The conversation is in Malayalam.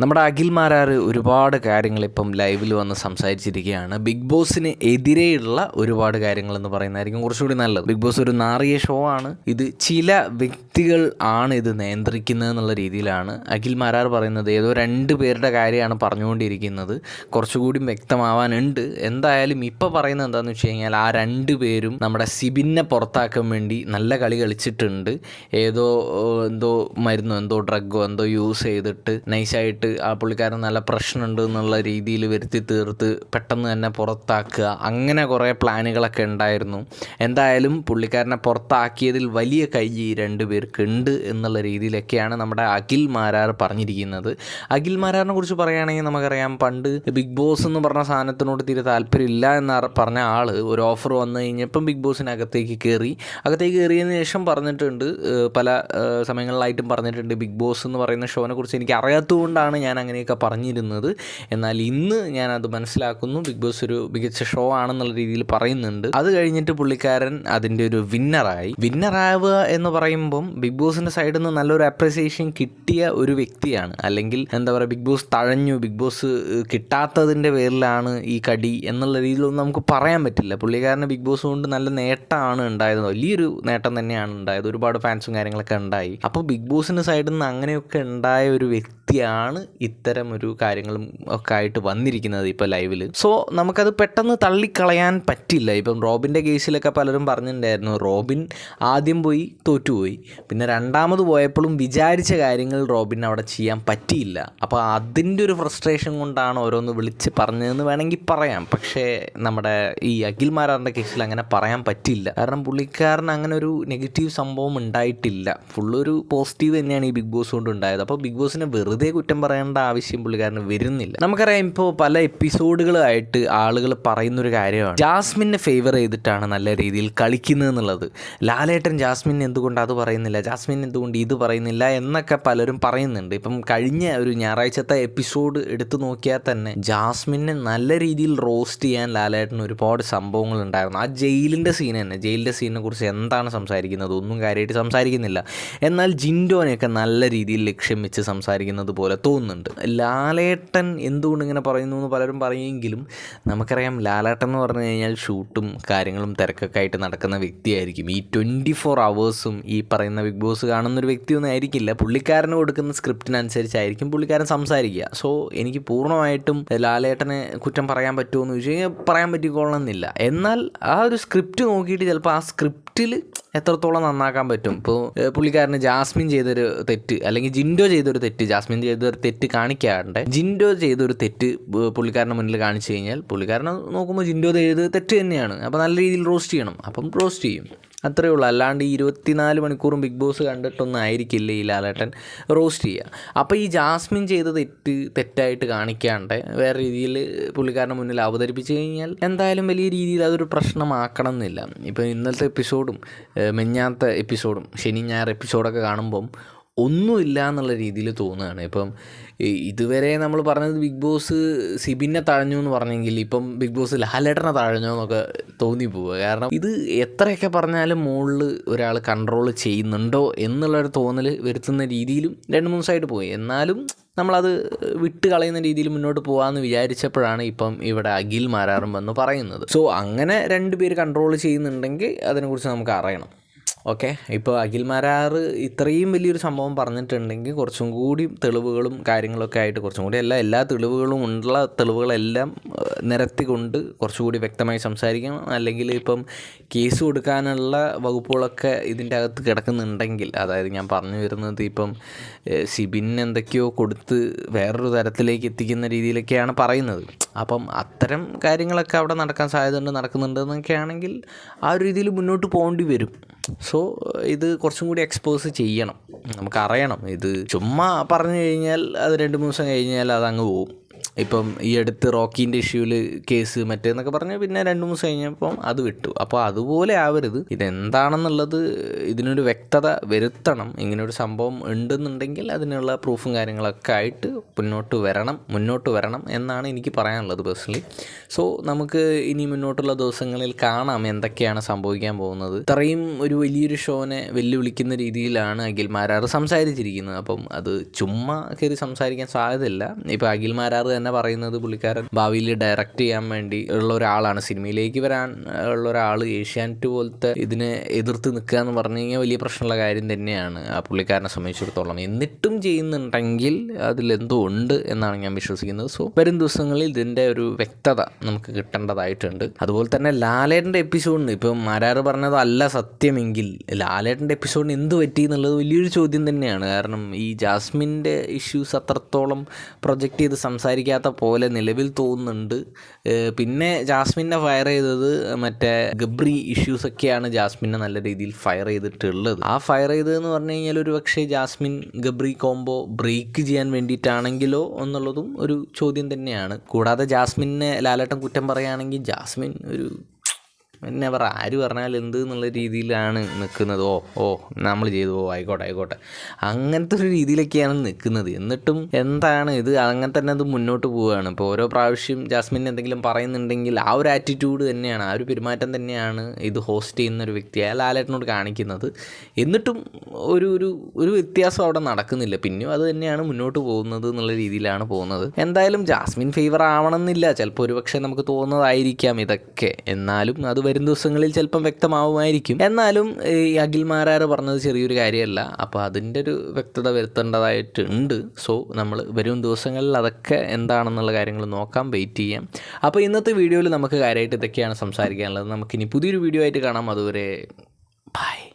നമ്മുടെ അഖിൽ മാരാർ ഒരുപാട് കാര്യങ്ങൾ ഇപ്പം ലൈവിൽ വന്ന് സംസാരിച്ചിരിക്കുകയാണ്. ബിഗ് ബോസിന് എതിരെയുള്ള ഒരുപാട് കാര്യങ്ങൾ എന്ന് പറയുന്നതായിരിക്കും കുറച്ചുകൂടി നല്ലത്. ബിഗ് ബോസ് ഒരു നാറിയ ഷോ ആണ്. ഇത് ചില വ്യക്തികൾ ആണ് ഇത് നിയന്ത്രിക്കുന്നത് എന്നുള്ള രീതിയിലാണ് അഖിൽ മാരാർ പറയുന്നത്. ഏതോ രണ്ട് പേരുടെ കാര്യമാണ് പറഞ്ഞുകൊണ്ടിരിക്കുന്നത്. കുറച്ചുകൂടി വ്യക്തമാവാനുണ്ട്. എന്തായാലും ഇപ്പോൾ പറയുന്നത് എന്താണെന്ന് വെച്ച് കഴിഞ്ഞാൽ ആ രണ്ട് പേരും നമ്മുടെ സിബിനെ പുറത്താക്കാൻ വേണ്ടി നല്ല കളി കളിച്ചിട്ടുണ്ട്. ഏതോ എന്തോ മരുന്നോ എന്തോ ഡ്രഗോ എന്തോ യൂസ് ചെയ്തിട്ട് നൈസായിട്ട് ആ പുള്ളിക്കാരൻ നല്ല പ്രശ്നമുണ്ട് എന്നുള്ള രീതിയിൽ വരുത്തി തീർത്ത് പെട്ടെന്ന് തന്നെ പുറത്താക്കുക. അങ്ങനെ കുറേ പ്ലാനുകളൊക്കെ ഉണ്ടായിരുന്നു. എന്തായാലും പുള്ളിക്കാരനെ പുറത്താക്കിയതിൽ വലിയ കൈ രണ്ട് പേർക്ക് ഉണ്ട് എന്നുള്ള രീതിയിലൊക്കെയാണ് നമ്മുടെ അഖിൽ മാരാർ പറഞ്ഞിരിക്കുന്നത്. അഖിൽ മാരാറിനെ കുറിച്ച് പറയുകയാണെങ്കിൽ നമുക്കറിയാം പണ്ട് ബിഗ് ബോസ് എന്ന് പറഞ്ഞ സാധനത്തിനോട് തീരെ താല്പര്യമില്ല എന്ന് പറഞ്ഞ ആൾ ഒരു ഓഫർ വന്നു കഴിഞ്ഞപ്പം ബിഗ് ബോസിനകത്തേക്ക് കയറി. അകത്തേക്ക് കയറിയതിന് ശേഷം പറഞ്ഞിട്ടുണ്ട് പല സമയങ്ങളിലായിട്ടും പറഞ്ഞിട്ടുണ്ട് ബിഗ് ബോസ് എന്ന് പറയുന്ന ഷോനെ കുറിച്ച് എനിക്ക് അറിയാത്തതുകൊണ്ടാണ് ഞാൻ അങ്ങനെയൊക്കെ പറഞ്ഞിരുന്നത്. എന്നാൽ ഇന്ന് ഞാനത് മനസ്സിലാക്കുന്നു. ബിഗ് ബോസ് ഒരു മികച്ച ഷോ ആണെന്നുള്ള രീതിയിൽ പറയുന്നുണ്ട്. അത് കഴിഞ്ഞിട്ട് പുള്ളിക്കാരൻ അതിന്റെ ഒരു വിന്നറായി വിന്നറാവുക എന്ന് പറയുമ്പം ബിഗ് ബോസിന്റെ സൈഡിൽ നിന്ന് നല്ലൊരു അപ്രിസിയേഷൻ കിട്ടിയ ഒരു വ്യക്തിയാണ്. അല്ലെങ്കിൽ എന്താ പറയുക ബിഗ് ബോസ് തഴഞ്ഞു ബിഗ് ബോസ് കിട്ടാത്തതിന്റെ പേരിലാണ് ഈ കടി എന്നുള്ള രീതിയിലൊന്നും നമുക്ക് പറയാൻ പറ്റില്ല. പുള്ളിക്കാരന് ബിഗ് ബോസ് കൊണ്ട് നല്ല നേട്ടമാണ് ഉണ്ടായത്. വലിയൊരു നേട്ടം തന്നെയാണ് ഉണ്ടായത്. ഒരുപാട് ഫാൻസും കാര്യങ്ങളൊക്കെ ഉണ്ടായി. അപ്പോൾ ബിഗ് ബോസിന്റെ സൈഡിൽ നിന്ന് അങ്ങനെയൊക്കെ ഉണ്ടായ ഒരു വ്യക്തിയാണ് ഇത്തരം ഒരു കാര്യങ്ങളും ഒക്കെ ആയിട്ട് വന്നിരിക്കുന്നത് ഇപ്പോൾ ലൈവിൽ സോ നമുക്കത് പെട്ടെന്ന് തള്ളിക്കളയാൻ പറ്റില്ല. ഇപ്പം റോബിന്റെ കേസിലൊക്കെ പലരും പറഞ്ഞിട്ടുണ്ടായിരുന്നു റോബിൻ ആദ്യം പോയി തോറ്റുപോയി. പിന്നെ രണ്ടാമത് പോയപ്പോഴും വിചാരിച്ച കാര്യങ്ങൾ റോബിൻ അവിടെ ചെയ്യാൻ പറ്റിയില്ല. അപ്പോൾ അതിന്റെ ഒരു ഫ്രസ്ട്രേഷൻ കൊണ്ടാണ് ഓരോന്ന് വിളിച്ച് പറഞ്ഞതെന്ന് വേണമെങ്കിൽ പറയാം. പക്ഷേ നമ്മുടെ ഈ അഖിൽ മാരാറിന്റെ കേസിൽ അങ്ങനെ പറയാൻ പറ്റില്ല കാരണം പുള്ളിക്കാരൻ അങ്ങനെ ഒരു നെഗറ്റീവ് സംഭവം ഉണ്ടായിട്ടില്ല. ഫുള്ളൊരു പോസിറ്റീവ് തന്നെയാണ് ഈ ബിഗ് ബോസ് കൊണ്ട് ഉണ്ടായത്. അപ്പോൾ ബിഗ് ബോസിനെ വെറുതെ കുറ്റം പറയേണ്ട ആവശ്യം പുള്ളിക്കാരന് വരുന്നില്ല. നമുക്കറിയാം ഇപ്പോൾ പല എപ്പിസോഡുകളായിട്ട് ആളുകൾ പറയുന്നൊരു കാര്യമാണ്. ജാസ്മിനെ ഫേവർ ചെയ്തിട്ടാണ് നല്ല രീതിയിൽ കളിക്കുന്നത് എന്നുള്ളത്. ലാലേട്ടൻ ജാസ്മിൻ എന്തുകൊണ്ട് അത് പറയുന്നില്ല? ജാസ്മിൻ എന്തുകൊണ്ട് ഇത് പറയുന്നില്ല? എന്നൊക്കെ പലരും പറയുന്നുണ്ട്. ഇപ്പം കഴിഞ്ഞ ഒരു ഞായറാഴ്ചത്തെ എപ്പിസോഡ് എടുത്തു നോക്കിയാൽ തന്നെ ജാസ്മിനെ നല്ല രീതിയിൽ റോസ്റ്റ് ചെയ്യാൻ ലാലേട്ടൻ ഒരുപാട് സംഭവങ്ങൾ ഉണ്ടായിരുന്നു. ആ ജയിലിന്റെ സീൻ തന്നെ. ജയിലിന്റെ സീനിനെ കുറിച്ച് എന്താണ് സംസാരിക്കുന്നത്? ഒന്നും കാര്യമായിട്ട് സംസാരിക്കുന്നില്ല. എന്നാൽ ജിൻഡോനെയൊക്കെ നല്ല രീതിയിൽ ലക്ഷ്യം വെച്ച് സംസാരിക്കുന്നത് പോലെ തോന്നുന്നുണ്ട്. ലാലേട്ടൻ എന്തുകൊണ്ട് ഇങ്ങനെ പറയുന്നു എന്ന് പലരും പറയുമെങ്കിലും നമുക്കറിയാം ലാലേട്ടൻ എന്ന് പറഞ്ഞു കഴിഞ്ഞാൽ ഷൂട്ടും കാര്യങ്ങളും തിരക്കൊക്കെ ആയിട്ട് നടക്കുന്ന വ്യക്തിയായിരിക്കും. ഈ ട്വന്റി ഫോർ അവേഴ്സും ഈ പറയുന്ന ബിഗ് ബോസ് കാണുന്നൊരു വ്യക്തിയൊന്നും ആയിരിക്കില്ല. പുള്ളിക്കാരന് കൊടുക്കുന്ന സ്ക്രിപ്റ്റിനനുസരിച്ചായിരിക്കും പുള്ളിക്കാരൻ സംസാരിക്കുക. സോ എനിക്ക് പൂർണമായിട്ടും ലാലേട്ടനെ കുറ്റം പറയാൻ പറ്റുമോ എന്ന് ചോദിച്ചു കഴിഞ്ഞാൽ പറയാൻ പറ്റിക്കൊള്ളണമെന്നില്ല എന്നാൽ ആ ഒരു സ്ക്രിപ്റ്റ് നോക്കിയിട്ട് ചിലപ്പോൾ ആ സ്ക്രിപ്റ്റിൽ എത്രത്തോളം നന്നാക്കാൻ പറ്റും? ഇപ്പോൾ പുള്ളിക്കാരന് ജാസ്മിൻ ചെയ്തൊരു തെറ്റ് അല്ലെങ്കിൽ ജിൻഡോ ചെയ്തൊരു തെറ്റ് ജാസ്മിൻ ചെയ്തൊരു തെറ്റ് കാണിക്കാണ്ട് ജിൻഡോ ചെയ്തൊരു തെറ്റ് പുള്ളിക്കാരന്റെ മുന്നിൽ കാണിച്ചു കഴിഞ്ഞാൽ പുള്ളിക്കാരനെ നോക്കുമ്പോൾ ജിൻഡോ ചെയ്ത് തെറ്റ് തന്നെയാണ്. അപ്പോൾ നല്ല രീതിയിൽ റോസ്റ്റ് ചെയ്യണം. അപ്പം റോസ്റ്റ് ചെയ്യും. അത്രയേ ഉള്ളൂ. അല്ലാണ്ട് ഇരുപത്തിനാല് മണിക്കൂറും ബിഗ് ബോസ് കണ്ടിട്ടൊന്നും ആയിരിക്കില്ല ഈ ലാലേട്ടൻ റോസ്റ്റ് ചെയ്യുക അപ്പോൾ ഈ ജാസ്മിൻ ചെയ്ത തെറ്റ് തെറ്റായിട്ട് കാണിക്കാണ്ട് വേറെ രീതിയിൽ പുള്ളിക്കാരന്റെ മുന്നിൽ അവതരിപ്പിച്ച് കഴിഞ്ഞാൽ എന്തായാലും വലിയ രീതിയിൽ അതൊരു പ്രശ്നമാക്കണം എന്നില്ല. ഇപ്പോൾ ഇന്നലത്തെ എപ്പിസോഡും മെഞ്ഞാത്ത എപ്പിസോഡും ശനി ഞായർ എപ്പിസോഡൊക്കെ കാണുമ്പം ഒന്നുമില്ല എന്നുള്ള രീതിയിൽ തോന്നുകയാണ്. ഇപ്പം ഇതുവരെ നമ്മൾ പറഞ്ഞത് ബിഗ് ബോസ് സിബിനെ തഴഞ്ഞു എന്ന് പറഞ്ഞെങ്കിൽ ഇപ്പം ബിഗ് ബോസ് ലാലേട്ടനെ തഴഞ്ഞു എന്നൊക്കെ തോന്നിപ്പോവുക കാരണം ഇത് എത്രയൊക്കെ പറഞ്ഞാലും മുകളിൽ ഒരാൾ കൺട്രോൾ ചെയ്യുന്നുണ്ടോ എന്നുള്ളൊരു തോന്നൽ വരുത്തുന്ന രീതിയിലും രണ്ട് മൂന്ന് സൈഡ് പോയി. എന്നാലും നമ്മളത് വിട്ട് കളയുന്ന രീതിയിൽ മുന്നോട്ട് പോകാമെന്ന് വിചാരിച്ചപ്പോഴാണ് ഇപ്പം ഇവിടെ അഖിൽ മാരാറും വന്ന് പറയുന്നത്. സോ അങ്ങനെ രണ്ട് പേര് കൺട്രോൾ ചെയ്യുന്നുണ്ടെങ്കിൽ അതിനെക്കുറിച്ച് നമുക്ക് അറിയണം. ഓക്കെ ഇപ്പോൾ അഖിൽ മാരാർ ഇത്രയും വലിയൊരു സംഭവം പറഞ്ഞിട്ടുണ്ടെങ്കിൽ കുറച്ചും കൂടി തെളിവുകളും കാര്യങ്ങളൊക്കെ ആയിട്ട് കുറച്ചും കൂടി എല്ലാ എല്ലാ തെളിവുകളും ഉള്ള തെളിവുകളെല്ലാം നിരത്തിക്കൊണ്ട് കുറച്ചുകൂടി വ്യക്തമായി സംസാരിക്കണം. അല്ലെങ്കിൽ ഇപ്പം കേസ് കൊടുക്കാനുള്ള വകുപ്പുകളൊക്കെ ഇതിന്റെ അകത്ത് കിടക്കുന്നുണ്ടെങ്കിൽ അതായത് ഞാൻ പറഞ്ഞു വരുന്നത് ഇപ്പം സിബിൻ എന്തൊക്കെയോ കൊടുത്ത് വേറൊരു തരത്തിലേക്ക് എത്തിക്കുന്ന രീതിയിലൊക്കെയാണ് പറയുന്നത്. അപ്പം അത്തരം കാര്യങ്ങളൊക്കെ അവിടെ നടക്കാൻ സാധ്യതയുണ്ട് നടക്കുന്നുണ്ട് എന്നൊക്കെ ആണെങ്കിൽ ആ ഒരു രീതിയിൽ മുന്നോട്ട് പോകേണ്ടി വരും. സോ ഇത് കുറച്ചും കൂടി എക്സ്പോസ് ചെയ്യണം. നമുക്കറിയണം. ഇത് ചുമ്മാ പറഞ്ഞു കഴിഞ്ഞാൽ അത് രണ്ട് മൂന്ന് ദിവസം കഴിഞ്ഞാൽ അത് അങ്ങ് പോവും. ഇപ്പം ഈ അടുത്ത് റോക്കീന്റെ ഇഷ്യൂവിൽ കേസ് മറ്റേന്നൊക്കെ പറഞ്ഞ് പിന്നെ രണ്ട് മൂന്ന് ദിവസം കഴിഞ്ഞപ്പം അത് വിട്ടു. അപ്പോൾ അതുപോലെ ആവരുത്. ഇതെന്താണെന്നുള്ളത് ഇതിനൊരു വ്യക്തത വരുത്തണം. ഇങ്ങനൊരു സംഭവം ഉണ്ടെന്നുണ്ടെങ്കിൽ അതിനുള്ള പ്രൂഫും കാര്യങ്ങളൊക്കെ ആയിട്ട് മുന്നോട്ട് വരണം മുന്നോട്ട് വരണം എന്നാണ് എനിക്ക് പറയാനുള്ളത് പേഴ്സണലി സോ നമുക്ക് ഇനി മുന്നോട്ടുള്ള ദിവസങ്ങളിൽ കാണാം എന്തൊക്കെയാണ് സംഭവിക്കാൻ പോകുന്നത്. ഇത്രയും ഒരു വലിയൊരു ഷോനെ വെല്ലുവിളിക്കുന്ന രീതിയിലാണ് അഖിൽ മാരാർ സംസാരിച്ചിരിക്കുന്നത്. അപ്പം അത് ചുമ്മാ കയറി സംസാരിക്കാൻ സാധ്യതയില്ല. ഇപ്പോൾ അഖിൽ മാരാർ തന്നെ പറയുന്നത് പുള്ളിക്കാരൻ ഭാവിയിൽ ഡയറക്റ്റ് ചെയ്യാൻ വേണ്ടി ഉള്ള ഒരാളാണ്. സിനിമയിലേക്ക് വരാൻ ഉള്ള ഒരാൾ ഏഷ്യാനെറ്റ് പോലത്തെ ഇതിനെ എതിർത്ത് നിൽക്കുക എന്ന് പറഞ്ഞു കഴിഞ്ഞാൽ വലിയ പ്രശ്നമുള്ള കാര്യം തന്നെയാണ് ആ പുള്ളിക്കാരനെ സംബന്ധിച്ചിടത്തോളം. എന്നിട്ടും ചെയ്യുന്നുണ്ടെങ്കിൽ അതിലെന്തോ ഉണ്ട് എന്നാണ് ഞാൻ വിശ്വസിക്കുന്നത്. സോ വരും ദിവസങ്ങളിൽ ഇതിന്റെ ഒരു വ്യക്തത നമുക്ക് കിട്ടേണ്ടതായിട്ടുണ്ട്. അതുപോലെ തന്നെ ലാലേട്ടന്റെ എപ്പിസോഡിന് ഇപ്പം മാരാറ് പറഞ്ഞതല്ല സത്യമെങ്കിൽ ലാലേട്ടന്റെ എപ്പിസോഡിന് എന്ത് പറ്റി എന്നുള്ളത് വലിയൊരു ചോദ്യം തന്നെയാണ്. കാരണം ഈ ജാസ്മിന്റെ ഇഷ്യൂസ് അത്രത്തോളം പ്രൊജക്റ്റ് ചെയ്ത് സംസാരിക്കാത്ത പോലെ നിലവിൽ തോന്നുന്നുണ്ട്. പിന്നെ ജാസ്മിനെ ഫയർ ചെയ്തത് മറ്റേ ഗബ്രി ഇഷ്യൂസൊക്കെയാണ് ജാസ്മിനെ നല്ല രീതിയിൽ ഫയർ ചെയ്തിട്ടുള്ളത്. ആ ഫയർ ചെയ്തതെന്ന് പറഞ്ഞു കഴിഞ്ഞാൽ ഒരു പക്ഷേ ജാസ്മിൻ ഗബ്രി കോംബോ ബ്രേക്ക് ചെയ്യാൻ വേണ്ടിയിട്ടാണെങ്കിലോ എന്നുള്ളതും ഒരു ചോദ്യം തന്നെയാണ്. കൂടാതെ ജാസ്മിനെ ലാലേട്ടൻ കുറ്റം പറയുകയാണെങ്കിൽ ജാസ്മിൻ ഒരു നെവർ ആര് പറഞ്ഞാൽ എന്ത് എന്നുള്ള രീതിയിലാണ് നിൽക്കുന്നത്. ഓ ഓ നമ്മൾ ചെയ്തു. ഓ ആയിക്കോട്ടെ ആയിക്കോട്ടെ. അങ്ങനത്തെ ഒരു രീതിയിലൊക്കെയാണ് നിൽക്കുന്നത്. എന്നിട്ടും എന്താണ് ഇത്? അങ്ങനെ തന്നെ അത് മുന്നോട്ട് പോവുകയാണ്. ഇപ്പോൾ ഓരോ പ്രാവശ്യം ജാസ്മിൻ എന്തെങ്കിലും പറയുന്നുണ്ടെങ്കിൽ ആ ഒരു ആറ്റിറ്റ്യൂഡ് തന്നെയാണ് ആ ഒരു പെരുമാറ്റം തന്നെയാണ് ഇത് ഹോസ്റ്റ് ചെയ്യുന്ന ഒരു വ്യക്തി ആ ലാലേട്ടനോട് കാണിക്കുന്നത്. എന്നിട്ടും ഒരു ഒരു ഒരു വ്യത്യാസം അവിടെ നടക്കുന്നില്ല. പിന്നെയും അത് തന്നെയാണ് മുന്നോട്ട് പോകുന്നത് എന്നുള്ള രീതിയിലാണ് പോകുന്നത്. എന്തായാലും ജാസ്മിൻ ഫേവർ ആവണമെന്നില്ല. ചിലപ്പോൾ ഒരുപക്ഷെ നമുക്ക് തോന്നുന്നതായിരിക്കാം ഇതൊക്കെ. എന്നാലും അത് വരും ദിവസങ്ങളിൽ ചിലപ്പം വ്യക്തമാവുമായിരിക്കും. എന്നാലും ഈ അഖിൽ മാരാർ പറഞ്ഞത് ചെറിയൊരു കാര്യമല്ല. അപ്പോൾ അതിന്റെ ഒരു വ്യക്തത വരുത്തേണ്ടതായിട്ടുണ്ട് സോ നമ്മൾ വരും ദിവസങ്ങളിൽ അതൊക്കെ എന്താണെന്നുള്ള കാര്യങ്ങൾ നോക്കാം വെയിറ്റ് ചെയ്യാം. അപ്പോൾ ഇന്നത്തെ വീഡിയോയിൽ നമുക്ക് കാര്യമായിട്ട് ഇതൊക്കെയാണ് സംസാരിക്കാനുള്ളത്. നമുക്കിനി പുതിയൊരു വീഡിയോ ആയിട്ട് കാണാം. അതുവരെ ബൈ.